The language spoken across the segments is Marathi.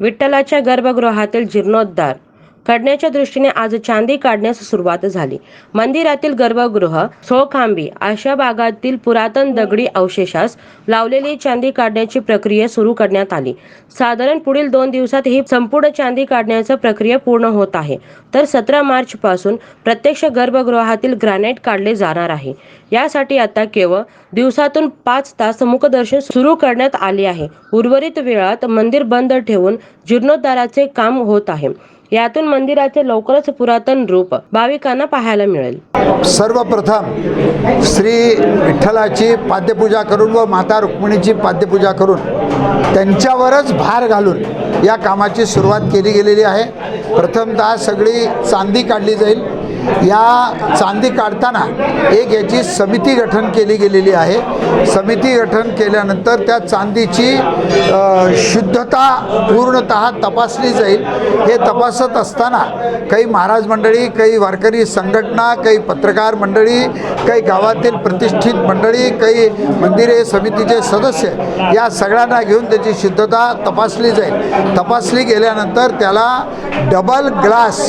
विठ्ठलाच्या गर्भगृहातील जीर्णोद्धार. करण्याच्या दृष्टीने आज चांदी काढण्यास सुरुवात झाली. मंदिरातील गर्भगृह सोळखांबी अशा भागातील पुरातन दगडी अवशेषास लावलेली चांदी काढण्याची प्रक्रिया सुरू करण्यात आली. साधारण पुढील दोन दिवसात ही संपूर्ण चांदी काढण्याची प्रक्रिया पूर्ण होत आहे. तर सतरा मार्च पासून प्रत्यक्ष गर्भगृहातील ग्रॅनाइट काढले जाणार आहे. यासाठी आता केवळ दिवसातून पाच तास मुखदर्शन सुरू करण्यात आले आहे. उर्वरित वेळात मंदिर बंद ठेवून जीर्णोद्धाराचे काम होत आहे. यातून मंदिराचे लवकरच पुरातन रूप भाविकांना पाहायला मिळेल. सर्वप्रथम श्री विठ्ठलाची पाद्यपूजा करून व माता रुक्मिणीची पाद्यपूजा करून त्यांच्यावरच भार घालून या कामाची सुरुवात केली गेलेली आहे. प्रथमतः सगळी चांदी काढली जाईल. या चांदी काढताना एक याची समिती गठन केली गेलेली आहे. समिती गठन केल्यानंतर त्या चांदीची शुद्धता पूर्णत तपासली जाईल. हे तपासत असताना काही महाराज मंडळी काही वारकरी संघटना काही पत्रकार मंडळी काही गावातील प्रतिष्ठित मंडळी काही मंदिरे समितीचे सदस्य या सगळ्यांना घेऊन त्याची शुद्धता तपासली जाईल. तपासली गेल्यानंतर त्याला डबल ग्लास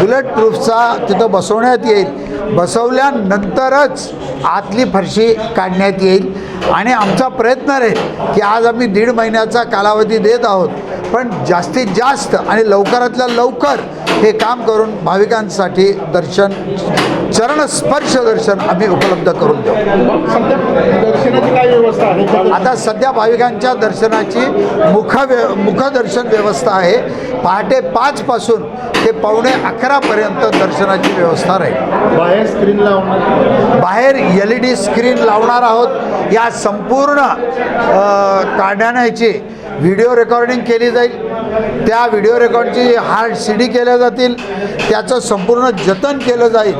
बुलेट प्रूफचा तिथं बसवण्यात येईल. बसवल्यानंतरच आतली फरशी काढण्यात येईल. आणि आमचा प्रयत्न राहील की आज आम्ही दीड महिन्याचा कालावधी देत आहोत. पण जास्तीत जास्त आणि लवकरातल्या लवकर हे काम करून भाविकांसाठी दर्शन चरणस्पर्श दर्शन आम्ही उपलब्ध करून देऊ. आता सध्या भाविकांच्या दर्शनाची मुख व्य मुखदर्शन व्यवस्था आहे. पहाटे पाचपासून ते पावणे अकरापर्यंत दर्शनाची व्यवस्था राहील. बाहेर स्क्रीन लावणार. बाहेर एल ई डी स्क्रीन लावणार आहोत. या संपूर्ण काढण्याची व्हिडिओ रेकॉर्डिंग केली जाईल. त्या व्हिडिओ रेकॉर्डची हार्ड सी डी केल्या जातील. त्याचं संपूर्ण जतन केलं जाईल.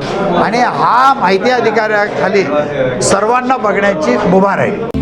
आणि हा माहिती अधिकाऱ्याखाली सर्वांना बघण्याची मुभा राहील.